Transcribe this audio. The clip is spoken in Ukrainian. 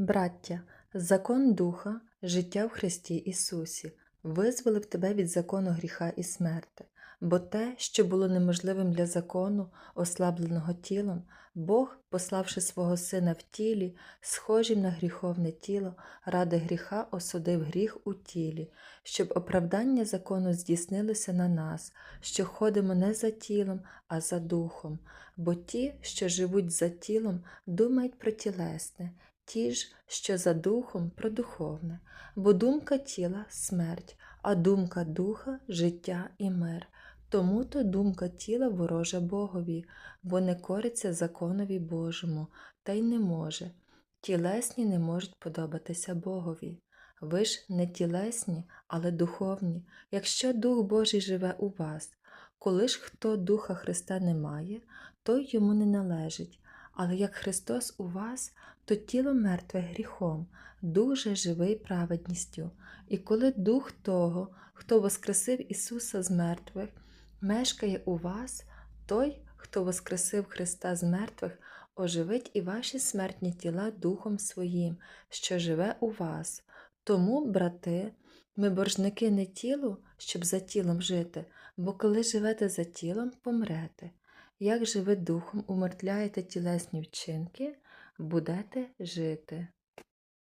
Браття, закон Духа, життя в Христі Ісусі, визволив тебе від закону гріха і смерти, бо те, що було неможливим для закону, ослабленого тілом, Бог, пославши свого Сина в тілі, схожим на гріховне тіло, ради гріха осудив гріх у тілі, щоб оправдання закону здійснилося на нас, що ходимо не за тілом, а за духом, бо ті, що живуть за тілом, думають про тілесне, ті ж, що за духом про духовне, бо думка тіла смерть, а думка духа життя і мир. Тому то думка тіла ворожа Богові, бо не кориться законові Божому, та й не може. Тілесні не можуть подобатися Богові. Ви ж не тілесні, але духовні, якщо Дух Божий живе у вас. Коли ж хто Духа Христа не має, той йому не належить. Але як Христос у вас, то тіло мертве гріхом, дух же живий праведністю. І коли Дух того, хто воскресив Ісуса з мертвих, мешкає у вас, той, хто воскресив Христа з мертвих, оживить і ваші смертні тіла Духом Своїм, що живе у вас. Тому, брати, ми боржники не тілу, щоб за тілом жити, бо коли живете за тілом, помрете. Як же ви духом умертвляєте тілесні вчинки, будете жити.